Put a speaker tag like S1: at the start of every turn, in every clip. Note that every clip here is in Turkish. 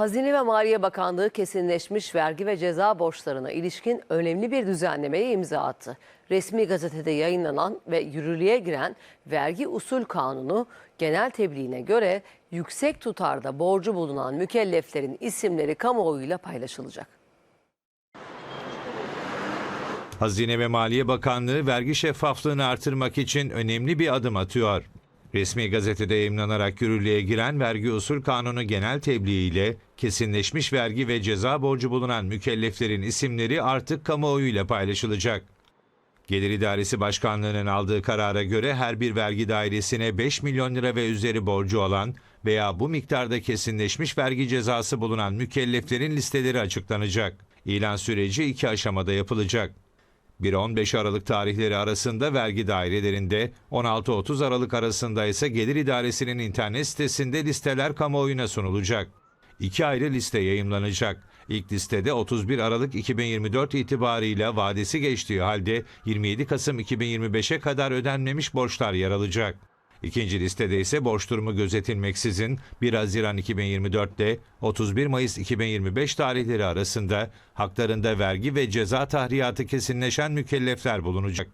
S1: Hazine ve Maliye Bakanlığı kesinleşmiş vergi ve ceza borçlarına ilişkin önemli bir düzenlemeye imza attı. Resmi gazetede yayınlanan ve yürürlüğe giren vergi usul kanunu genel tebliğine göre yüksek tutarda borcu bulunan mükelleflerin isimleri kamuoyuyla paylaşılacak.
S2: Hazine ve Maliye Bakanlığı vergi şeffaflığını artırmak için önemli bir adım atıyor. Resmi gazetede yayımlanarak yürürlüğe giren vergi usul kanunu genel tebliği ile kesinleşmiş vergi ve ceza borcu bulunan mükelleflerin isimleri artık kamuoyuyla paylaşılacak. Gelir İdaresi Başkanlığı'nın aldığı karara göre her bir vergi dairesine 5 milyon lira ve üzeri borcu olan veya bu miktarda kesinleşmiş vergi cezası bulunan mükelleflerin listeleri açıklanacak. İlan süreci iki aşamada yapılacak. 1-15 Aralık tarihleri arasında vergi dairelerinde, 16-30 Aralık arasında ise Gelir İdaresi'nin internet sitesinde listeler kamuoyuna sunulacak. İki ayrı liste yayımlanacak. İlk listede 31 Aralık 2024 itibarıyla vadesi geçtiği halde 27 Kasım 2025'e kadar ödenmemiş borçlar yer alacak. İkinci listede ise borç durumu gözetilmeksizin 1 Haziran 2024'te 31 Mayıs 2025 tarihleri arasında haklarında vergi ve ceza tahriyatı kesinleşen mükellefler bulunacak.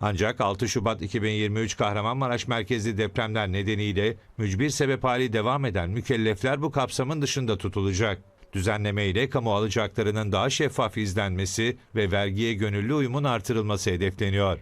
S2: Ancak 6 Şubat 2023 Kahramanmaraş merkezli depremler nedeniyle mücbir sebep hali devam eden mükellefler bu kapsamın dışında tutulacak. Düzenleme ile kamu alacaklarının daha şeffaf izlenmesi ve vergiye gönüllü uyumun artırılması hedefleniyor.